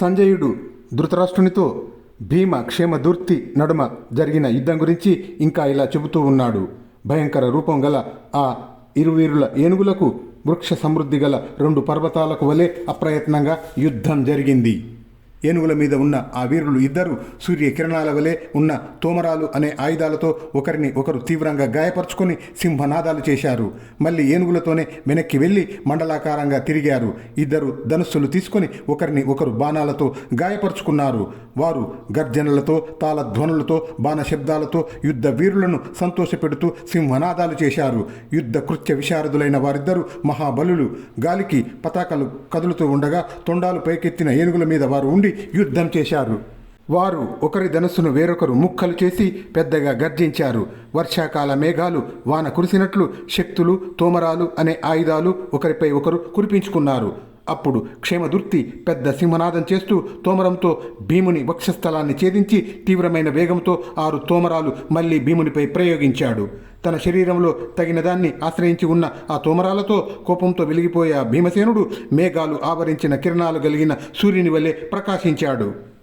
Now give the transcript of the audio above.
సంజయుడు ధృతరాష్ట్రునితో భీమ క్షేమదూర్తి నడుమ జరిగిన యుద్ధం గురించి ఇంకా ఇలా చెబుతూ ఉన్నాడు. భయంకర రూపం గల ఆ ఇరువీరుల ఏనుగులకు వృక్ష సమృద్ధి గల రెండు పర్వతాలకు వలె అప్రయత్నంగా యుద్ధం జరిగింది. ఏనుగుల మీద ఉన్న ఆ వీరులు ఇద్దరు సూర్యకిరణాల వలె ఉన్న తోమరాలు అనే ఆయుధాలతో ఒకరిని ఒకరు తీవ్రంగా గాయపరుచుకొని సింహనాదాలు చేశారు. మళ్ళీ ఏనుగులతోనే వెనక్కి వెళ్ళి మండలాకారంగా తిరిగారు. ఇద్దరు ధనుస్సులు తీసుకొని ఒకరిని ఒకరు బాణాలతో గాయపరుచుకున్నారు. వారు గర్జనలతో తాళధ్వనులతో బాణ శబ్దాలతో యుద్ధ వీరులను సంతోషపెడుతూ సింహనాదాలు చేశారు. యుద్ధ కృత్య విశారదులైన వారిద్దరూ మహాబలులు. గాలికి పతాకలు కదులుతూ ఉండగా తొండాలు పైకెత్తిన ఏనుగుల మీద వారు ఉండి యుద్ధం చేశారు. వారు ఒకరి ధనుస్సును వేరొకరు ముక్కలు చేసి పెద్దగా గర్జించారు. వర్షాకాల మేఘాలు వాన కురిసినట్లు శక్తులు తోమరాలు అనే ఆయుధాలు ఒకరిపై ఒకరు కురిపించుకున్నారు. అప్పుడు క్షేమదుర్తి పెద్ద సింహనాదం చేస్తూ తోమరంతో భీముని వక్షస్థలాన్ని ఛేదించి తీవ్రమైన వేగంతో ఆరు తోమరాలు మళ్ళీ భీమునిపై ప్రయోగించాడు. తన శరీరంలో తగిన దాన్ని ఆశ్రయించి ఉన్న ఆ తోమరాలతో కోపంతో వెలిగిపోయే ఆ భీమసేనుడు మేఘాలు ఆవరించిన కిరణాలు కలిగిన సూర్యుని వలె ప్రకాశించాడు.